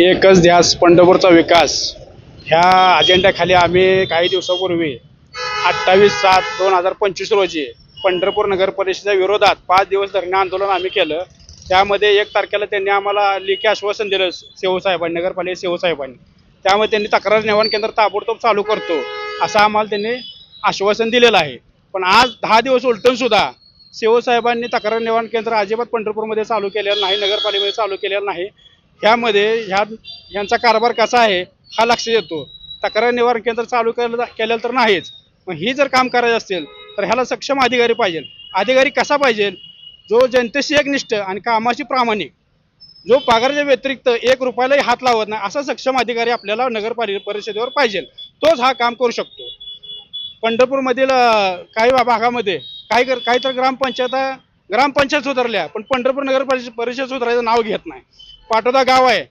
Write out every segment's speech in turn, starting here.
एकच ध्यास पंढरपूरचा विकास. ह्या अजेंड्याखाली आम्ही काही दिवसापूर्वी अठ्ठावीस सात दोन हजार पंचवीस रोजी पंढरपूर नगर परिषदेच्या विरोधात पाच दिवस धरणे आंदोलन आम्ही केलं. त्यामध्ये एक तारखेला त्यांनी आम्हाला लेखी आश्वासन दिलं सेवसाहेबांनी नगरपालिका सेवसाहेबांनी त्यामुळे त्यांनी तक्रार निवारण केंद्र ताबडतोब चालू करतो असं आम्हाला त्यांनी आश्वासन दिलेलं आहे. पण आज दहा दिवस उलटून सुद्धा शिवसाहेबांनी तक्रार निवारण केंद्र अजिबात पंढरपूरमध्ये चालू केलेलं नाही नगरपालिकेमध्ये चालू केलेलं नाही. ह्यामध्ये ह्या ह्यांचा कारभार कसा आहे हा लक्ष येतो तक्रार निवारण केंद्र चालू केलं केलेलं तर नाहीच मग ही जर काम करायचं असेल तर ह्याला सक्षम अधिकारी पाहिजे. अधिकारी कसा पाहिजे? जो जनतेशी एकनिष्ठ आणि कामाशी प्रामाणिक जो पगाराच्या व्यतिरिक्त एक रुपयालाही हात लावत नाही असा सक्षम अधिकारी आपल्याला नगरपालिका परिषदेवर पाहिजे. तोच हा काम करू शकतो. पंढरपूरमधील काही भागामध्ये काही कर- काही तर ग्रामपंचायत ग्रामपंचायत सुधारल्या पण पंढरपूर नगर परिषद परिषद सुधारायचं नाव घेत नाही. पाटोदा गाव आहे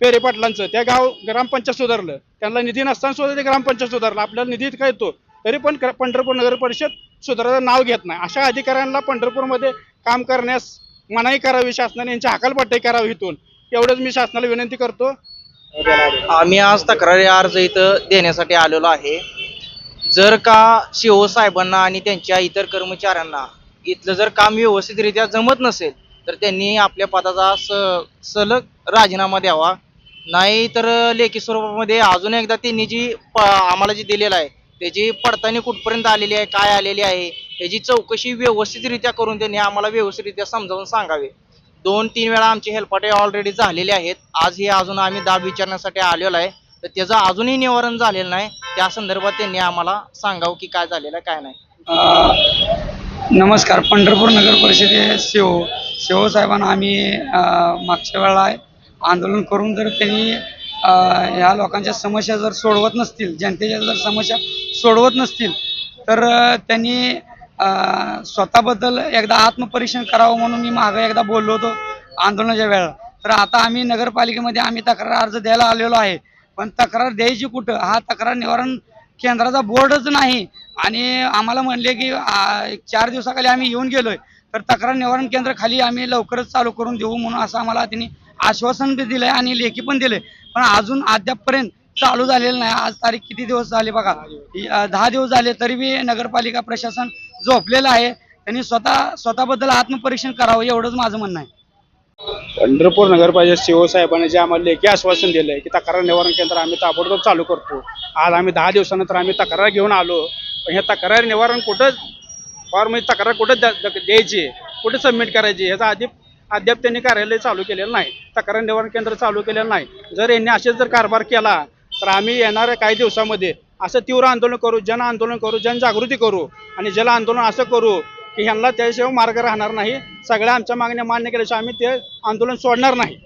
पेरे पाटलांचं त्या गाव ग्रामपंचायत सुधारलं. त्यांना निधी नसताना सुद्धा ते ग्रामपंचायत सुधारलं. आपल्याला निधी इतका येतो तरी पण पंढरपूर नगर परिषद सुधारायचं नाव घेत नाही. अशा अधिकाऱ्यांना पंढरपूरमध्ये काम करण्यास मनाई करावी शासनाने यांची हकालपट्टी करावी इथून. एवढंच मी शासनाला विनंती करतो. आम्ही आज तक्रारी अर्ज इथं देण्यासाठी आलेलो आहे. जर का शिव साहेबांना आणि त्यांच्या इतर कर्मचाऱ्यांना इथलं जर काम व्यवस्थितरित्या जमत नसेल तर त्यांनी आपल्या पदाचा स सलग राजीनामा द्यावा. नाही तर लेखी स्वरूपामध्ये अजून एकदा त्यांनी जी प आम्हाला जी दिलेलं आहे त्याची पडताळणी कुठपर्यंत आलेली आहे काय आलेली आहे ह्याची चौकशी व्यवस्थितरित्या करून त्यांनी आम्हाला व्यवस्थितरित्या समजावून सांगावे. दोन तीन वेळा आमचे हेल्पाटे ऑलरेडी झालेले आहेत. आज हे अजून आम्ही दाब विचारण्यासाठी आलेलो आहे. तर त्याचं अजूनही निवारण झालेलं नाही. त्या संदर्भात त्यांनी आम्हाला सांगावं की काय झालेलं आहे काय नाही. नमस्कार. पंढरपूर नगर परिषदे शिव शिवसाहेबांना आम्ही मागच्या वेळा आंदोलन करून जर त्यांनी ह्या लोकांच्या समस्या जर सोडवत नसतील जनतेच्या जर समस्या सोडवत नसतील तर त्यांनी स्वतःबद्दल एकदा आत्मपरीक्षण करावं म्हणून मी मागं एकदा बोललो होतो आंदोलनाच्या वेळेला. तर आता आम्ही नगरपालिकेमध्ये आम्ही तक्रार अर्ज द्यायला आलेलो आहे. पण तक्रार द्यायची कुठं? हा तक्रार निवारण केंद्राचा बोर्डच नाही. आणि आम्हाला म्हणले की चार दिवसाखाली आम्ही येऊन गेलोय. तर तक्रार निवारण केंद्र खाली आम्ही लवकरच चालू करून देऊ म्हणून असं आम्हाला त्यांनी आश्वासन बी दिलंय आणि लेखी पण दिलंय. पण अजून अद्यापपर्यंत चालू झालेलं नाही. आज तारीख किती दिवस झाले बघा? दहा दिवस झाले तरी बी नगरपालिका प्रशासन झोपलेलं आहे. त्यांनी स्वतः स्वतःबद्दल आत्मपरीक्षण करावं एवढंच माझं म्हणणं आहे. पंढरपूर नगरपालिका शिवसाहेबांनी जे आम्हाला लेखी आश्वासन दिलंय की तक्रार निवारण केंद्र आम्ही ताबडतोब चालू करतो. आज आम्ही दहा दिवसानंतर आम्ही तक्रार घेऊन आलो. पण हे तक्रार निवारण कुठं म्हणजे तक्रार कुठं द्यायची? कुठे सबमिट करायची? ह्याचा आधी अद्याप त्यांनी कार्यालय चालू केलेलं नाही. तक्रार निवारण केंद्र चालू केलेलं नाही. जर यांनी असेच जर कारभार केला तर आम्ही येणाऱ्या काही दिवसामध्ये असं तीव्र आंदोलन करू जन आंदोलन करू जनजागृती करू आणि जल आंदोलन असं करू की ह्यांना त्याशिवाय मार्ग राहणार नाही. सगळ्या आमच्या मागण्या मान्य केल्याशिवाय आम्ही ते आंदोलन सोडणार नाही.